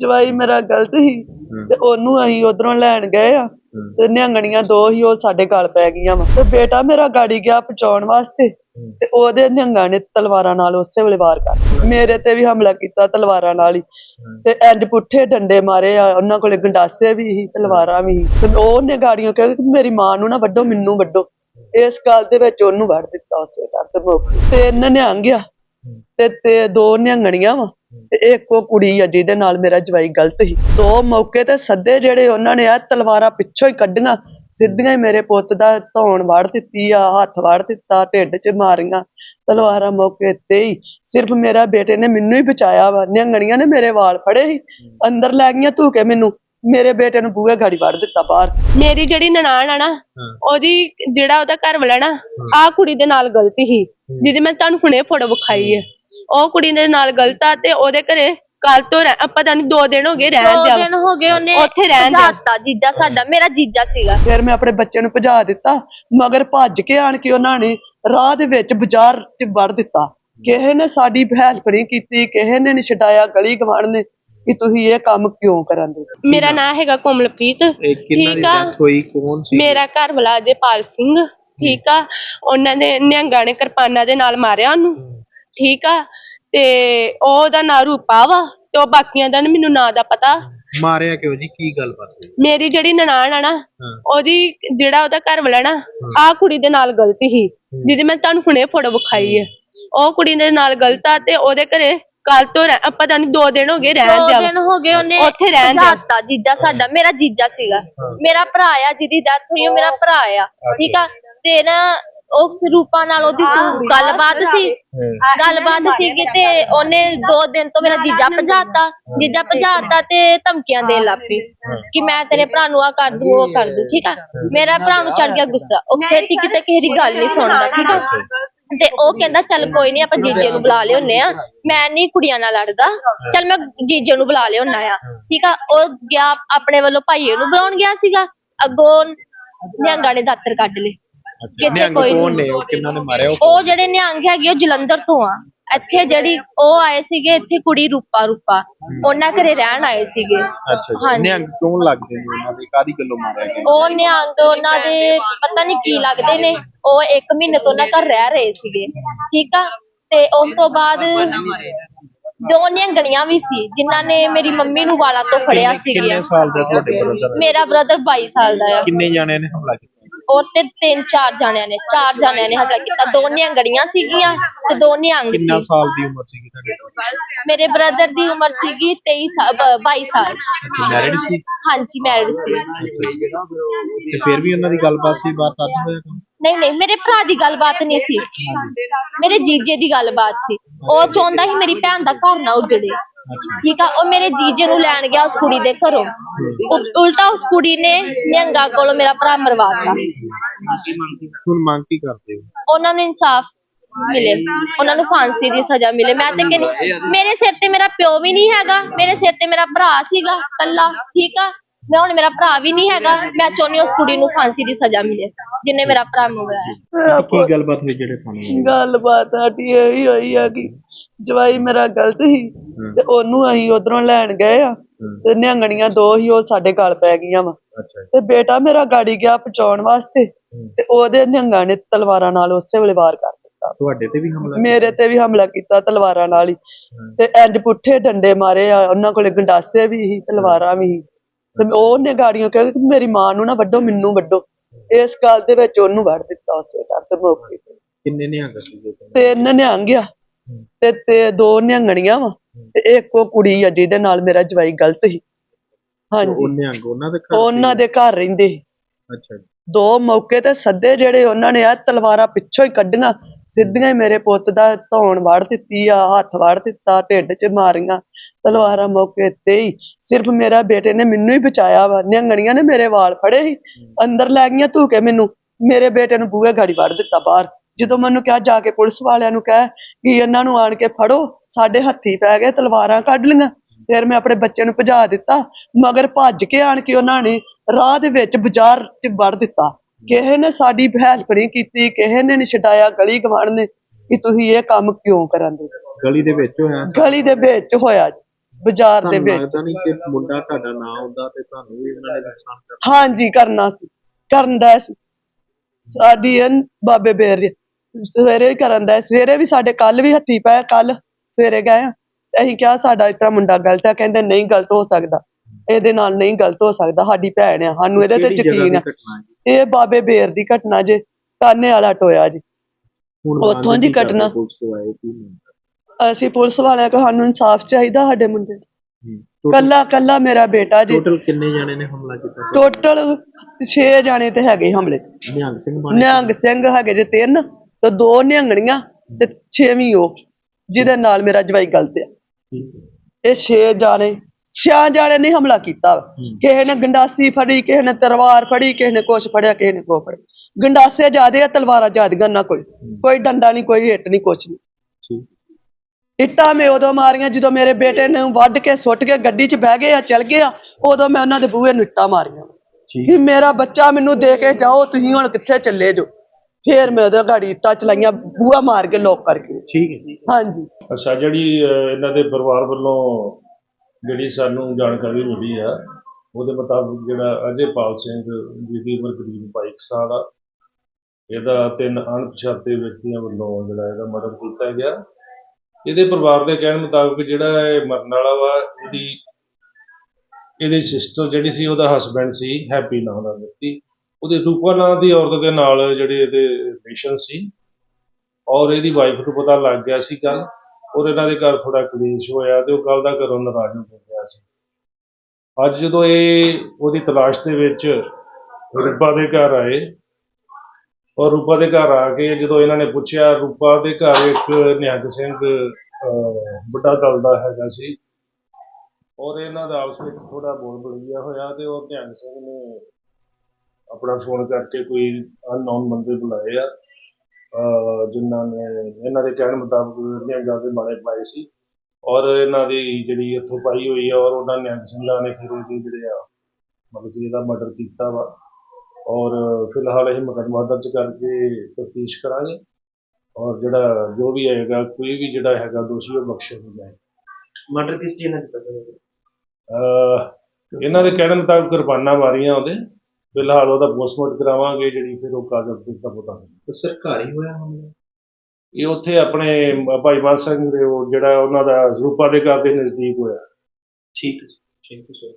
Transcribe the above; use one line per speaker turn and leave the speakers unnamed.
ਜਵਾਈ ਮੇਰਾ ਗਲਤ ਸੀ ਤੇ ਉਹਨੂੰ ਅਸੀਂ ਉਧਰੋਂ ਲੈਣ ਗਏ ਆ ਤੇ ਨਿਹੰਗਣੀਆਂ ਦੋ ਹੀ ਉਹ ਸਾਡੇ ਗਲ ਪੈ ਗਈਆਂ ਵਾ। ਤੇ ਬੇਟਾ ਮੇਰਾ ਗਾੜੀ ਗਿਆ ਪਹੁੰਚਾਉਣ ਵਾਸਤੇ ਤੇ ਉਹਦੇ ਨਿਹੰਗਾਂ ਨੇ ਤਲਵਾਰਾਂ ਨਾਲ ਉਸੇ ਵੇਲੇ ਵਾਰ ਕਰ। ਮੇਰੇ ਤੇ ਵੀ ਹਮਲਾ ਕੀਤਾ ਤਲਵਾਰਾਂ ਨਾਲ ਹੀ। ਤੇ ਇੰਜ ਪੁੱਠੇ ਡੰਡੇ ਮਾਰੇ ਆ ਉਹਨਾਂ ਕੋਲੇ ਗੰਡਾਸੇ ਵੀ ਸੀ ਤਲਵਾਰਾਂ ਵੀ ਸੀ। ਤੇ ਉਹਨੇ ਗਾੜੀਆਂ ਕਿਹਾ ਕਿ ਮੇਰੀ ਮਾਂ ਨੂੰ ਨਾ ਵੱਢੋ ਮੈਨੂੰ ਵੱਢੋ। ਇਸ ਗੱਲ ਦੇ ਵਿੱਚ ਉਹਨੂੰ ਵੱਢ ਦਿੱਤਾ ਉਸੇ ਡਰ ਤੇ ਮੌਕੇ ਤੇ ਇਹਨਾਂ ਨੇ ਆਂਗਿਆ ਤੇ ਤੇ ਦੋ ਨਿਹੰਗਣੀਆਂ ਵਾ ਤੇ ਇੱਕ ਉਹ ਕੁੜੀ ਆ ਜਿਹਦੇ ਨਾਲ ਮੇਰਾ ਜਵਾਈ ਗਲਤ ਸੀ। ਦੋ ਮੌਕੇ ਤੇ ਸੱਦੇ ਜਿਹੜੇ ਉਹਨਾਂ ਨੇ ਆ ਤਲਵਾਰਾਂ ਪਿੱਛੋਂ ਹੀ ਕੱਢੀਆਂ ਸਿੱਧੀਆਂ ਹੀ ਮੇਰੇ ਪੁੱਤ ਦਾ ਧੌਣ ਵੜ ਦਿੱਤੀ ਆ ਹੱਥ ਵੜ ਦਿੱਤਾ ਢਿੱਡ 'ਚ ਮਾਰੀਆਂ ਤਲਵਾਰਾਂ ਮੌਕੇ ਤੇ ਹੀ। ਸਿਰਫ ਮੇਰਾ ਬੇਟੇ ਨੇ ਮੈਨੂੰ ਹੀ ਬਚਾਇਆ ਵਾ ਨਿਹੰਗਣੀਆਂ ਨੇ ਮੇਰੇ ਵਾਲ ਫੜੇ ਸੀ। ਅੰਦਰ ਲੈ ਗਈਆਂ ਧੂ ਕੇ ਮੈਨੂੰ ਮੇਰੇ ਬੇਟੇ ਨੂੰ ਬੂਹੇ ਗਾੜੀ ਵੜ ਦਿੱਤਾ ਬਾਹਰ।
ਮੇਰੀ ਜਿਹੜੀ ਨਨਾਣ ਆ ਨਾ ਉਹਦੀ ਜਿਹੜਾ ਉਹਦਾ ਘਰ ਵਾਲਾ ਨਾ ਆ ਕੁੜੀ ਦੇ ਨਾਲ ਗਲਤੀ ਸੀ। ਜਿਹਦੀ ਮੈਂ ਤੁਹਾਨੂੰ ਹੁਣੇ ਫੋਟੋ ਵਿਖਾਈ ਹੈ। ਉਹ ਕੁੜੀ ਦੇ ਨਾਲ ਗਲਤ ਆ ਤੇ ਉਹਦੇ ਘਰੇ ਕੱਲ ਤੋਂ ਰਹਿ- ਪਤਾ ਨਹੀਂ 2 ਦਿਨ ਹੋ ਗਏ ਰਹਿਣ
ਦੋ
ਦਿਆ।
ਦਿਨ ਹੋ ਗਏ ਉਹਨੇ
ਉੱਥੇ ਰਹਿਣ ਦਿਆ।
ਜਾਤਾ ਜੀਜਾ ਸਾਡਾ ਮੇਰਾ ਜੀਜਾ ਸੀਗਾ।
ਫਿਰ ਮੈਂ ਆਪਣੇ ਬੱਚੇ ਨੂੰ ਭਜਾ ਦਿੱਤਾ ਮਗਰ ਭੱਜ ਕੇ ਆਣ ਕੇ ਉਹਨਾਂ ਨੇ ਰਾਹ ਦੇ ਵਿੱਚ ਬਾਜ਼ਾਰ 'ਚ ਵੜ ਦਿੱਤਾ। ਕਿਸੇ ਨੇ ਸਾਡੀ ਹੈਲਪ ਨਹੀਂ ਕੀਤੀ ਕਿਸੇ ਨੇ ਨਹੀਂ ਛਡਾਇਆ ਗਲੀ ਗਵਾਂਢ ਨੇ। ਕਿ ਤੁਸੀਂ ਇਹ ਕੰਮ ਕਿਉਂ ਕਰਾਂਦੇ
ਮੇਰਾ ਨਾਮ ਹੈਗਾ ਕੋਮਲਪ੍ਰੀਤ।
ਇਹ ਕਿੰਨਾ ਦੀ
ਠੀਕ ਆ?
ਡੈਥ ਹੋਈ? ਕੌਣ ਸੀ?
ਮੇਰਾ ਘਰ ਵਾਲਾ ਅਜੇਪਾਲ ਸਿੰਘ। ਠੀਕ ਆ? ਉਹਨਾਂ ਦੇ ਨਿਹੰਗਾਂ ਨੇ ਕਿਰਪਾਨਾਂ ਦੇ ਨਾਲ ਮਾਰਿਆ ਉਹਨੂੰ। ਠੀਕ ਆ? ਤੇ ਉਹਦਾ ਨਾਂ ਰੂਪਾ ਵਾ ਤੇ ਉਹ ਬਾਕੀਆਂ ਦਾ ਨੀ ਮੈਨੂੰ ਨਾਂ ਦਾ ਪਤਾ।
ਮਾਰਿਆ ਕਿਉਂ ਜੀ? ਕੀ ਗੱਲਬਾਤ ਹੋਈ?
ਮੇਰੀ ਜਿਹੜੀ ਨਨਾਣ ਆ ਨਾ
ਹਾਂ।
ਉਹਦੀ ਜਿਹੜਾ ਉਹਦਾ ਘਰ ਵਾਲਾ ਨਾ ਆ ਕੁੜੀ ਦੇ ਨਾਲ ਗਲਤੀ ਸੀ ਜਿਹਦੀ ਮੈਂ ਤੁਹਾਨੂੰ ਹੁਣੇ ਫੋਟੋ ਵਿਖਾਈ ਹੈ। ਉਹ ਕੁੜੀ ਦੇ ਨਾਲ ਗਲਤ ਆ ਤੇ ਉਹਦੇ ਘਰੇ ਕੱਲ ਤੋਂ ਰਹਿ- ਪਤਾ ਨਹੀਂ 2 ਦਿਨ ਹੋ ਗਏ ਰਹਿਣ
ਦੋ
ਦਿਆ
ਦਿਨ ਹੋ ਗਏ ਉਹਨੇ
ਉੱਥੇ ਰਹਿਣ ਦਿਆ।
ਜੀਜਾ ਸਾਡਾ ਮੇਰਾ ਜੀਜਾ ਸੀਗਾ। ਮੇਰਾ ਭਰਾ ਆ ਜਿਹਦੀ ਡੈਥ ਹੋਈ ਉਹ ਮੇਰਾ ਭਰਾ ਆ। ਠੀਕ ਆ? ਤੇ ਨਾ ਉਸ ਰੂਪਾ ਨਾਲ ਉਹਦੀ ਗੱਲਬਾਤ ਸੀ। ਗੱਲਬਾਤ ਸੀਗੀ ਤੇ ਉਹਨੇ ਦੋ ਦਿਨ ਤੋਂ ਮੇਰਾ ਜੀਜਾ ਭਜਾਤਾ ਜੀਜਾ ਭਜਾਤਾ ਤੇ ਧਮਕੀਆਂ ਦੇਣ ਲੱਗ ਪਈ ਕਿ ਮੈਂ ਤੇਰੇ ਭਰਾ ਨੂੰ ਆ ਕਰ ਦੂ ਉਹ ਕਰ ਦੂ ਠੀਕ ਆ? ਮੇਰਾ ਭਰਾ ਨੂੰ ਚੜ ਗਿਆ ਗੁੱਸਾ। ਉਹ ਛੇਤੀ ਕਿਤੇ ਕਿਸੇ ਦੀ ਗੱਲ ਨਹੀਂ ਸੁਣਦਾ ਠੀਕ ਆ? ਤੇ ਉਹ ਕਹਿੰਦਾ ਚੱਲ ਕੋਈ ਨਹੀਂ ਆਪਾਂ ਜੀਜੇ ਨੂੰ ਬੁਲਾ ਲਿਆਉਂਦੇ ਆ। ਮੈਂ ਨਹੀਂ ਕੁੜੀਆਂ ਨਾਲ ਲੜਦਾ। ਚੱਲ ਮੈਂ ਜੀਜੇ ਨੂੰ ਬੁਲਾ ਲਿਆਉਣਾ ਆ ਠੀਕ ਆ? ਉਹ ਗਿਆ ਆਪਣੇ ਵੱਲੋਂ ਭਾਈਏ ਨੂੰ ਬੁਲਾਉਣ ਗਿਆ ਸੀਗਾ। ਅੱਗੋਂ ਨਿਹੰਗਾਂ ਨੇ ਦਾਤਰ ਕੱਢ ਲਏ। ਕਿਤੇ
ਨਿਹੰਗ
ਕੋਈ
ਕੌਣ
ਨਹੀਂ।
ਨੇ? ਉਹ ਕਿੰਨਾ ਨੇ ਮਾਰਿਆ? ਉਹ
ਉਹ ਜਿਹੜੇ ਨਿਹੰਗ ਹੈਗੇ ਉਹ ਜਲੰਧਰ ਤੋਂ ਆ। ਇੱਥੇ ਜਿਹੜੀ ਉਹ ਆਏ ਸੀਗੇ ਇੱਥੇ ਕੁੜੀ ਰੂਪਾ ਰੂਪਾ। ਉਹਨਾਂ ਘਰੇ ਰਹਿਣ ਆਏ ਸੀਗੇ।
ਅੱਛਾ ਜੀ।
ਹਾਂਜੀ।
ਨਿਹੰਗ ਕਿਉਂ ਲੱਗਦੇ ਨੇ ਉਹਨਾਂ ਦੇ? ਕਾਦੀ ਗੱਲੋਂ ਮਾਰਿਆ ਗਿਆ?
ਉਹ ਨਿਹੰਗ ਉਹਨਾਂ ਦੇ ਪਤਾ ਨਹੀਂ ਕੀ ਲੱਗਦੇ ਨੇ। ਉਹ ਇੱਕ ਮਹੀਨੇ ਤੋਂ ਉਹਨਾਂ ਘਰ ਰਹਿ ਰਹੇ ਸੀਗੇ। ਠੀਕ ਆ? ਤੇ ਉਸ ਤੋਂ ਬਾਅਦ ਦੋ ਨਿਹੰਗਣੀਆਂ ਵੀ ਸੀ ਜਿਨ੍ਹਾਂ ਨੇ ਮੇਰੀ ਮੰਮੀ ਨੂੰ ਵਾਲਾਂ ਤੋਂ ਫੜਿਆ
ਕਿੰਨੇ- ਕਿੰਨੇ ਸਾਲ ਦਾ ਤੁਹਾਡੇ ਬ੍ਰਦਰ
ਮੇਰਾ ਬ੍ਰਦਰ 22 ਸਾਲ ਦਾ ਆ।
ਕਿੰਨੇ ਜਾਣਿਆਂ ਨੇ ਹਮਲਾ ਕੀਤਾ?
ਉਹ ਤੇ ਤਿੰਨ ਚਾਰ ਜਾਣਿਆਂ ਨੇ ਚਾਰ ਜਾਣਿਆਂ ਨੇ ਹਮਲਾ ਕੀਤਾ। ਦੋ ਨਿਹੰਗਣੀਆਂ ਸੀਗੀਆਂ ਤੇ ਦੋ ਨਿਹੰਗ
ਕਿੰਨਾ
ਸੀ।
ਸਾਲ ਦੀ ਉਮਰ ਸੀਗੀ ਤੁਹਾਡੇ?
ਮੇਰੇ ਬ੍ਰਦਰ ਦੀ ਉਮਰ ਸੀਗੀ 23 ਸਾਲ 22 ਸਾਲ।
ਮੈਰਿਡ ਸੀ?
ਹਾਂਜੀ ਮੈਰਿਡ ਸੀ।
ਤੇ ਫਿਰ ਵੀ ਉਹਨਾਂ ਦੀ ਗੱਲਬਾਤ ਸੀ ਬਾਤ ਅੱਜ ਹੋਇਆ ਕੰਮ
ਨਹੀਂ ਨਹੀਂ ਮੇਰੇ ਭਰਾ ਦੀ ਗੱਲਬਾਤ ਨਹੀਂ ਸੀ। ਮੇਰੇ ਜੀਜੇ ਦੀ ਗੱਲਬਾਤ ਸੀ। ਉਹ ਚਾਹੁੰਦਾ ਸੀ ਮੇਰੀ ਭੈਣ ਦਾ ਘਰ ਨਾ ਉਜੜੇ। ਠੀਕ ਆ ਉਹ ਮੇਰੇ ਜੀਜੇ ਨੂੰ ਲੈਣ ਗਿਆ ਉਸ ਕੁੜੀ ਦੇ ਘਰੋਂ। ਉ- ਉਲਟਾ ਉਸ ਕੁੜੀ ਨੇ ਨਿਹੰਗਾ ਕੋਲੋਂ ਮੇਰਾ ਭਰਾ ਮਰਵਾਤਾ
ਹੁਣ ਮੰਗ ਕੀ ਕਰਦੇ ਹੋ?
ਉਹਨਾਂ ਨੂੰ ਇਨਸਾਫ ਮਿਲੇ। ਉਹਨਾਂ ਨੂੰ ਫਾਂਸੀ ਦੀ ਸਜ਼ਾ ਮਿਲੇ। ਮੈਂ ਤੇ ਕਹਿੰਦੀ ਮੇਰੇ ਸਿਰ ਤੇ ਮੇਰਾ ਪਿਓ ਵੀ ਨਹੀਂ ਹੈਗਾ। ਮੇਰੇ ਸਿਰ ਤੇ ਮੇਰਾ ਭਰਾ ਸੀਗਾ ਕੱਲਾ ਠੀਕ ਆ? ਮੈਂ ਹੁਣ ਮੇਰਾ ਭਰਾ ਵੀ ਨਹੀਂ ਹੈਗਾ ਮੈਂ ਚਾਹੁੰਦੀ ਹਾਂ ਉਸ ਕੁੜੀ ਨੂੰ ਫਾਂਸੀ ਦੀ ਸਜ਼ਾ ਮਿਲੇ ਜਿੰਨੇ ਮੇਰਾ ਭਰਾ ਮਰਵਾਇਆ
ਕੀ ਗੱਲਬਾਤ ਹੋਈ ਜਿਹੜੇ ਥਾਣੇ
ਗੱਲਬਾਤ ਸਾਡੀ ਇਹ ਹੀ ਹੋਈ ਆ ਕਿ ਜਵਾਈ ਮੇਰਾ ਗਲਤ ਸੀ ਤੇ ਉਹਨੂੰ ਅਸੀਂ ਉਧਰੋਂ ਲੈਣ ਗਏ ਆ ਤੇ ਨਿਹੰਗਣੀਆਂ ਦੋ ਹੀ ਉਹ ਸਾਡੇ ਗਲ ਪੈ ਗਈਆਂ ਵਾ।
ਅੱਛਾ
ਤੇ ਬੇਟਾ ਮੇਰਾ ਗਾੜੀ ਗਿਆ ਪਹੁੰਚਾਉਣ ਵਾਸਤੇ ਤੇ ਉਹਦੇ ਨਿਹੰਗਾਂ ਨੇ ਤਲਵਾਰਾਂ ਨਾਲ ਉਸੇ ਵੇਲੇ ਵਾਰ ਕਰ ਦਿੱਤਾ।
ਤੁਹਾਡੇ ਤੇ ਵੀ ਹਮਲਾ
ਮੇਰੇ ਤੇ ਵੀ ਹਮਲਾ ਕੀਤਾ ਤਲਵਾਰਾਂ ਨਾਲ ਹੀ। ਤੇ ਇੰਜ ਪੁੱਠੇ ਡੰਡੇ ਮਾਰੇ ਆ ਉਹਨਾਂ ਕੋਲੇ ਗੰਡਾਸੇ ਵੀ ਸੀ ਤਲਵਾਰਾਂ ਵੀ ਸੀ। ਤੇ ਉਹਨੇ ਗਾੜੀਆਂ ਕਿਹਾ ਕਿ ਮੇਰੀ ਮਾਂ ਨੂੰ ਨਾ ਵੱਢੋ ਮੈਨੂੰ ਵੱਢੋ। ਇਸ ਗੱਲ ਦੇ ਵਿੱਚ ਉਹਨੂੰ ਵੱਢ ਦਿੱਤਾ ਉਸੇ ਡਰ ਤੇ ਮੌਕੇ ਤੇ।
ਕਿੰਨੇ ਨਿਹੰਗ ਸੀਗੇ
ਤੇ ਇਹਨਾਂ ਨਿਹੰਗ ਆ। ਤੇ ਤੇ ਦੋ ਨਿਹੰਗਣੀਆਂ ਵਾ। ਤੇ ਇੱਕ ਉਹ ਕੁੜੀ ਆ ਜਿਹਦੇ ਨਾਲ ਮੇਰਾ ਜਵਾਈ ਗਲਤ ਸੀ।
ਉਹ
ਹਾਂਜੀ।
ਨਿਹੰਗ ਉਹਨਾਂ ਦੇ ਘਰ
ਉਹਨਾਂ ਦੇ ਘਰ ਰਹਿੰਦੇ ਸੀ।
ਸੀ? ਅੱਛਾ।
ਦੋ ਮੌਕੇ ਤੇ ਸੱਦੇ ਜਿਹੜੇ ਉਹਨਾਂ ਨੇ ਆ ਤਲਵਾਰਾਂ ਪਿੱਛੋਂ ਹੀ ਕੱਢੀਆਂ। ਸਿੱਧੀਆਂ ਹੀ ਮੇਰੇ ਪੁੱਤ ਦਾ ਧੌਣ ਵੜ ਦਿੱਤੀ ਆ ਹੱਥ ਵੜ ਦਿੱਤਾ ਢਿੱਡ 'ਚ ਮਾਰੀਆਂ ਤਲਵਾਰਾਂ ਮੌਕੇ ਤੇ ਹੀ। ਸਿਰਫ ਮੇਰਾ ਬੇਟੇ ਨੇ ਮੈਨੂੰ ਹੀ ਬਚਾਇਆ ਵਾ ਨਿਹੰਗਣੀਆਂ ਨੇ ਮੇਰੇ ਵਾਲ ਫੜੇ ਸੀ। ਅੰਦਰ ਲੈ ਗਈਆਂ ਧੂ ਕੇ ਮੈਨੂੰ? ਮੇਰੇ ਬੇਟੇ ਨੂੰ ਬੂਹੇ ਗਾੜੀ ਵੜ ਦਿੱਤਾ ਬਾਹਰ। ਜਦੋਂ ਮੈਨੂੰ ਕਿਹਾ ਜਾ ਕੇ ਪੁਲਿਸ ਵਾਲਿਆਂ ਨੂੰ ਕਹਿ ਕਿ ਇਹਨਾਂ ਨੂੰ ਆਣ ਕੇ ਫੜੋ ਸਾਡੇ ਹੱਥੀ ਪੈ ਗਏ ਤਲਵਾਰਾਂ ਕੱਢ ਲਈਆਂ। ਫਿਰ ਮੈਂ ਆਪਣੇ ਬੱਚੇ ਨੂੰ ਭਜਾ ਦਿੱਤਾ ਮਗਰ ਭੱਜ ਕੇ ਆਣ ਕੇ ਉਹਨਾਂ ਨੇ ਰਾਹ ਦੇ ਵਿੱਚ ਬਾਜ਼ਾਰ 'ਚ ਵੜ ਦਿੱਤਾ। ਕਿਸੇ ਨੇ ਸਾਡੀ ਹੈਲਪ ਨਹੀਂ ਕੀਤੀ ਕਿਸੇ ਨੇ ਨਹੀਂ ਛਡਾਇਆ ਗਲੀ ਗਵਾਂਢ ਨੇ ਕਿ ਤੁਸੀਂ ਇਹ ਕੰਮ ਕਿਉਂ ਕਰਾਂਦੇ
ਗਲੀ ਦੇ ਵਿੱਚ ਹੋਇਆ?
ਗਲੀ ਦੇ ਵਿੱਚ ਹੋਇਆ ਜੀ। ਬਾਜ਼ਾਰ ਦੇ
ਤੁਹਾਨੂੰ
ਵਿੱਚ।
ਲੱਗਦਾ ਨਹੀਂ ਕਿ ਮੁੰਡਾ ਤੁਹਾਡਾ ਨਾ ਹੁੰਦਾ ਤੇ ਤੁਹਾਨੂੰ ਵੀ ਉਹਨਾਂ ਨੇ ਨੁਕਸਾਨ ਕਰਨਾ
ਹਾਂਜੀ ਕਰਨਾ ਸੀ ਕਰਨ ਦਾ ਸੀ। ਸਾਡੀ ਇਹ ਬਾਬੇ ਬੇਰ ਸਵੇਰੇ ਵੀ ਕਰਨ ਦਾ ਸਵੇਰੇ ਵੀ ਸਾਡੇ ਕੱਲ ਵੀ ਹੱਥੀ ਪਏ ਕੱਲ ਸਵੇਰੇ ਗਏ ਆ। ਅਸੀਂ ਕਿਹਾ ਸਾਡਾ ਇਸ ਤਰ੍ਹਾਂ ਮੁੰਡਾ ਗਲਤ ਆ ਕਹਿੰਦੇ ਨਹੀਂ ਗਲਤ ਹੋ ਸਕਦਾ। ਇਹਦੇ ਨਾਲ ਨਹੀਂ ਗਲਤ ਹੋ ਸਕਦਾ ਸਾਡੀ ਭੈਣ ਆ ਸਾਨੂੰ ਇਹਦੇ ਤੇ ਯਕੀਨ ਆ? ਇਹ ਬਾਬੇ ਬੇਰ ਦੀ ਘਟਨਾ ਜੇ ਕਾਨੇ ਵਾਲਾ ਟੋਇਆ ਜੀ। ਉੱਥੋਂ ਦੀ
ਕੀ
ਘਟਨਾ।
ਕੀ
ਅਸੀਂ ਪੁਲਿਸ ਵਾਲਿਆਂ ਕੋਲ ਸਾਨੂੰ ਇਨਸਾਫ ਚਾਹੀਦਾ ਸਾਡੇ ਮੁੰਡੇ ਕੱਲਾ ਕੱਲਾ ਮੇਰਾ ਬੇਟਾ ਜੀ।
ਟੋਟਲ ਕਿੰਨੇ ਜਾਣੇ ਨੇ ਹਮਲਾ ਕੀਤਾ?
ਟੋਟਲ 6 ਜਾਣੇ ਤੇ ਹੈਗੇ ਹਮਲੇ।
ਨਿਹੰਗ ਸਿੰਘ ਬਾਣੇ
ਨਿਹੰਗ ਸਿੰਘ ਹੈਗੇ ਜੇ ਤਿੰਨ ਤੇ ਦੋ ਨਿਹੰਗਣੀਆਂ ਤੇ ਛੇਵੀਂ ਉਹ ਜਿਹਦੇ ਨਾਲ ਮੇਰਾ ਜਵਾਈ ਗਲਤ ਆ। ਇਹ ਛੇ ਜਾਣੇ ਛਿਆ ਜਾਣੇ ਨੇ ਹਮਲਾ ਕੀਤਾ। ਕਿਸੇ ਨੇ ਗੰਡਾਸੀ ਫੜੀ ਕਿਸੇ ਨੇ ਤਲਵਾਰ ਫੜੀ ਕਿਸੇ ਨੇ ਕੁਛ ਫੜਿਆ ਕਿਸੇ ਨੇ ਕੋ ਫੜਿਆ। ਗੰਡਾਸੇ ਜ਼ਿਆਦੇ ਆ ਤਲਵਾਰਾਂ ਜ਼ਿਆਦੀਆਂ ਨਾ ਕੋਈ ਕੋਈ ਡੰਡਾ ਨਹੀਂ ਕੋਈ ਹਿੱਟ ਨਹੀਂ ਕੁਛ ਨਹੀਂ।
ਠੀਕ।
ਇੱਟਾਂ ਮੈਂ ਉਦੋਂ ਮਾਰੀਆਂ ਜਦੋਂ ਮੇਰੇ ਬੇਟੇ ਨੂੰ ਵੱਢ ਕੇ ਸੁੱਟ ਕੇ ਗੱਡੀ 'ਚ ਬਹਿ ਗਏ ਆ ਚਲ ਗਏ ਆ ਉਦੋਂ ਮੈਂ ਉਹਨਾਂ ਦੇ ਬੂਹੇ ਨੂੰ ਇੱਟਾਂ ਮਾਰੀਆਂ।
ਠੀਕ।
ਕਿ ਮੇਰਾ ਬੱਚਾ ਮੈਨੂੰ ਦੇ ਕੇ ਜਾਓ ਤੁਸੀਂ ਹੁਣ ਕਿੱਥੇ ਚੱਲੇ ਜੋ? ਫੇਰ ਮੈਂ ਉਹਦੇ ਗਾੜੀ ਇੱਟਾਂ ਚਲਾਈਆਂ ਬੂਹਾ ਮਾਰ ਕੇ ਲੋਕ ਕਰਕੇ।
ਠੀਕ ਹੈ। ਜੀ
ਹਾਂਜੀ।
ਅੱਛਾ ਜਿਹੜੀ ਇਹਨਾਂ ਦੇ ਪਰਿਵਾਰ ਵੱਲੋਂ ਜਿਹੜੀ ਸਾਨੂੰ ਜਾਣਕਾਰੀ ਮਿਲੀ ਆ, ਉਹਦੇ ਮੁਤਾਬਕ ਜਿਹੜਾ ਅਜੇਪਾਲ ਸਿੰਘ ਜਿਹਦੀ ਉਮਰ ਕਰੀਬ 22 ਕੁ ਸਾਲ ਆ। ਇਹਦਾ ਤਿੰਨ ਅਣਪਛਾਤੇ ਵਿਅਕਤੀਆਂ ਵੱਲੋਂ ਜਿਹੜਾ ਇਹਦਾ ਮਰਡਰ ਕੀਤਾ ਗਿਆ। ਇਹਦੇ ਪਰਿਵਾਰ ਦੇ ਕਹਿਣ ਮੁਤਾਬਕ ਜਿਹੜਾ ਇਹ ਮਰਨ ਵਾਲਾ ਵਾ, ਇਹਦੀ ਇਹਦੀ ਸਿਸਟਰ ਜਿਹੜੀ ਸੀ, ਉਹਦਾ ਹਸਬੈਂਡ ਸੀ, ਹੈਪੀ ਨਾਮ ਦਾ ਵਿਅਕਤੀ। ਉਹਦੇ ਰੂਪਾ ਨਾਂ ਦੀ ਔਰਤ ਦੇ ਨਾਲ ਜਿਹੜੇ ਇਹਦੇ ਰਿਲੇਸ਼ਨ ਸੀ। ਔਰ ਇਹਦੀ ਵਾਈਫ ਨੂੰ ਪਤਾ ਲੱਗ ਗਿਆ ਸੀ ਕੱਲ ਔਰ ਇਹਨਾਂ ਦੇ ਘਰ ਥੋੜਾ ਕਲੇਸ਼ ਹੋਇਆ ਤੇ ਉਹ ਕੱਲ ਦਾ ਘਰੋਂ ਨਾਰਾਜ਼ ਹੋ ਗਿਆ ਸੀ। ਅੱਜ ਜਦੋਂ ਇਹ ਉਹਦੀ ਤਲਾਸ਼ ਦੇ ਵਿੱਚ ਰੂਪਾ ਦੇ ਘਰ ਆਏ ਔਰ ਰੂਪਾ ਦੇ ਘਰ ਆ ਕੇ ਜਦੋਂ ਇਹਨਾਂ ਨੇ ਪੁੱਛਿਆ, ਰੂਪਾ ਦੇ ਘਰ ਇੱਕ ਨਿਹੰਗ ਸਿੰਘ ਵੱਡਾ ਦਲ ਦਾ ਹੈਗਾ ਸੀ ਔਰ ਇਹਨਾਂ ਦਾ ਆਪਸ ਵਿੱਚ ਥੋੜਾ ਬੋਲ ਬਲਈਆ ਹੋਇਆ ਤੇ ਉਹ ਨਿਹੰਗ ਸਿੰਘ ਨੇ ਆਪਣਾ ਫੋਨ ਕਰਕੇ ਕੋਈ ਅਨਨੋਨ ਬੰਦੇ ਬੁਲਾਏ ਆ। ਜਿਨ੍ਹਾਂ ਨੇ ਇਹਨਾਂ ਦੇ ਕਹਿਣ ਮੁਤਾਬਕ ਨਿਹੰਗਾਂ ਦੇ ਬਾਣੇ ਪਾਏ ਸੀ। ਔਰ ਇਹਨਾਂ ਦੀ ਜਿਹੜੀ ਇੱਥੋਂ ਪਾਈ ਹੋਈ ਆ ਔਰ ਉਹਨਾਂ ਨਿਹੰਗ ਸਿੰਘਾਂ ਨੇ ਫਿਰ ਇਹਦੇ ਜਿਹੜੇ ਆ ਮਤਲਬ ਕਿ ਇਹਦਾ ਮਰਡਰ ਕੀਤਾ ਵਾ। ਔਰ ਫਿਲਹਾਲ ਅਸੀਂ ਮੁਕੱਦਮਾ ਦਰਜ ਕਰਕੇ ਤਫਤੀਸ਼ ਕਰਾਂਗੇ। ਔਰ ਜਿਹੜਾ ਜੋ ਵੀ ਹੈਗਾ ਕੋਈ ਵੀ ਜਿਹੜਾ ਹੈਗਾ ਦੋਸ਼ੀ ਉਹ ਬਖਸ਼ਿਆ ਨਹੀਂ ਜਾਏ
ਮਰਡਰ ਕਿਸ ਚੀਜ਼ ਨਾਲ ਕੀਤਾ
ਅਹ ਇਹਨਾਂ ਦੇ ਕਹਿਣ ਮੁਤਾਬਕ ਕੁਰਬਾਨਾ ਮਾਰੀਆਂ ਉਹਦੇ। ਫਿਲਹਾਲ ਉਹਦਾ ਪੋਸਟਮਾਰਟਮ ਕਰਾਵਾਂਗੇ ਜਿਹੜੀ ਫਿਰ ਉਹ ਕਾਗਜ਼ ਤੇ ਦਾ ਪਤਾ
ਤੇ ਸਰਕਾਰੀ ਹੋਇਆ ਹਮਲਾ
ਇਹ ਉੱਥੇ ਆਪਣੇ ਭਾਈ ਮਾਨ ਸਿੰਘ ਦੇ ਉਹ ਜਿਹੜਾ ਉਹਨਾਂ ਦਾ ਰੂਪਾ ਦੇ ਘਰ ਦੇ ਨਜ਼ਦੀਕ ਹੋਇਆ।
ਠੀਕ ਹੈ ਠੀਕ ਹੈ ਸਰ